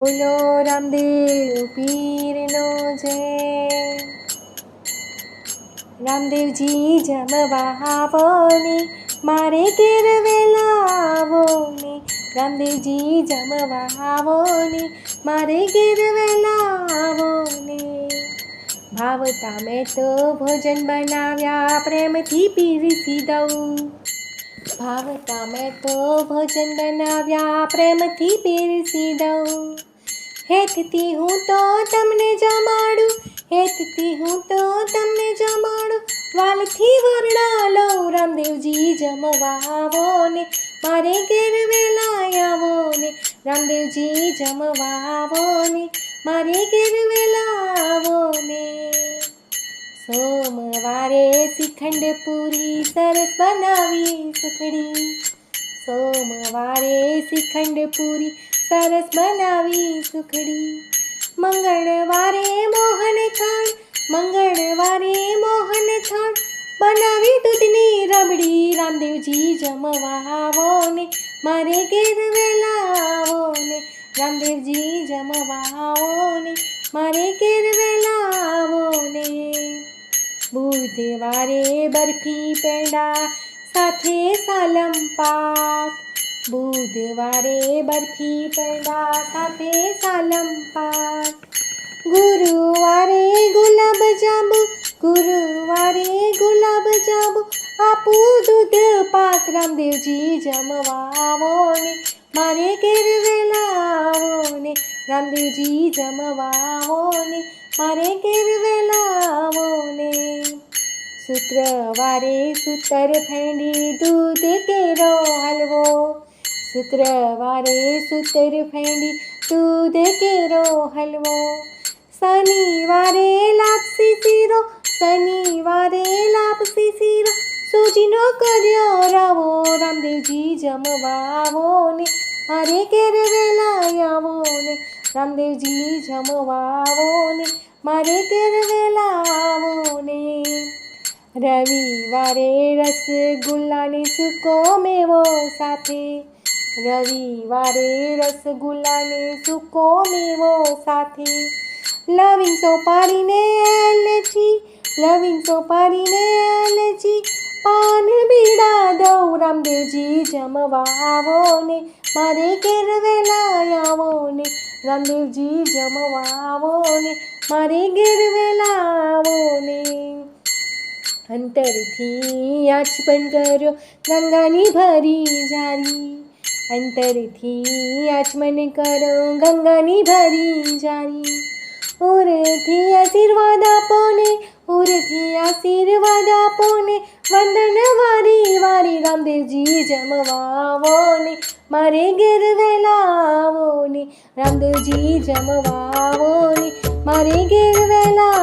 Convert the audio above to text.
બોલો રામદેવ પીરનો જય રામદેવજી જમવા આવો ને મારે ઘેર વેલા આવો ને રામદેવજી જમવા આવો ને મારે ઘેર વેલા આવો ને ભાવતા મેં તો ભોજન બનાવ્યા, પ્રેમથી પીરસી દઉં. ભાવતા મેં તો ભોજન બનાવ્યા પ્રેમથી પીરસી દઉં હેતથી હું તો તમને જમાડું હેતથી હું તો તમને જમાડું વાલથી વર્ણા લઉં રામદેવજી જમવા આવો ને મારે ઘેર વેલા આવો ને રામદેવજી જમવા આવો ને મારે ઘેર વેલા આવો ને સોમવારે શ્રીખંડ પૂરી સરસ બનાવી સુખડી. સોમવારે શ્રીખંડ પૂરી સરસ બનાવી સુખડી. મંગળવારે મોહન થાળ, મંગળવારે મોહન થાળ. બનાવી દૂધની રબડી રામદેવજી જમવા આવો ને મારે ઘેર વેલા આવો ને રામદેવજી જમવા આવો ને મારે ઘેર વેલા આવો ને બુધવારે બરફી પેંડા સાથે સાલમ પાક. બુધવારે બરફી પેંડા સાથે સાલમ પાક. ગુરુવારે ગુલાબ જાંબુ, ગુરુવારે ગુલાબ જાંબુ, આપું દૂધ પાક. રામદેવજી જમવા ને મારે ઘેર વેલા રામદેવજી જમવા આવો ને મારે ઘેર વેલા આવો ને શુક્રવારે સૂતર ફેંડી દૂધ કેરો હલવો. શુક્રવારે સૂતર ફેંડી દૂધ કેરો હલવો. શનિવારે લાપસી શીરો, શનિવારે લાપસી શીરો. સૂજીનો કર્યો રવો, રામદેવજી જમવાવો ને અરે ઘેર વેલા ને રામદેવજી જમવા ને મારે ઘેર વેલા આવો ને રવિવારે રસગુલ્લાની સૂકો મેવો સાથે, રવિવારે રસગુલ્લાની સૂકો મેવો સાથે. લવિંગ સોપારીને એલચી લવિંગ સોપારીને એલચી પાન બીડા દઉં રામદેવજી જમવા આવો ને મારે ઘેર વેલા આવો ને રામદેવજી જમવા આવો ને મારે ઘેર વેલા આવો ને અંતરથી આચપન કર્યો ગંગાની ભરી જારી અંતરથી આચમન કરો ગંગાની ભરી જારી ઉરથી આશીર્વાદ આપો રામદેવજી જમવા આવો ને મારે ઘેર વેલા આવો ને રામદેવજી જમવા ને મારે ઘેર વેલા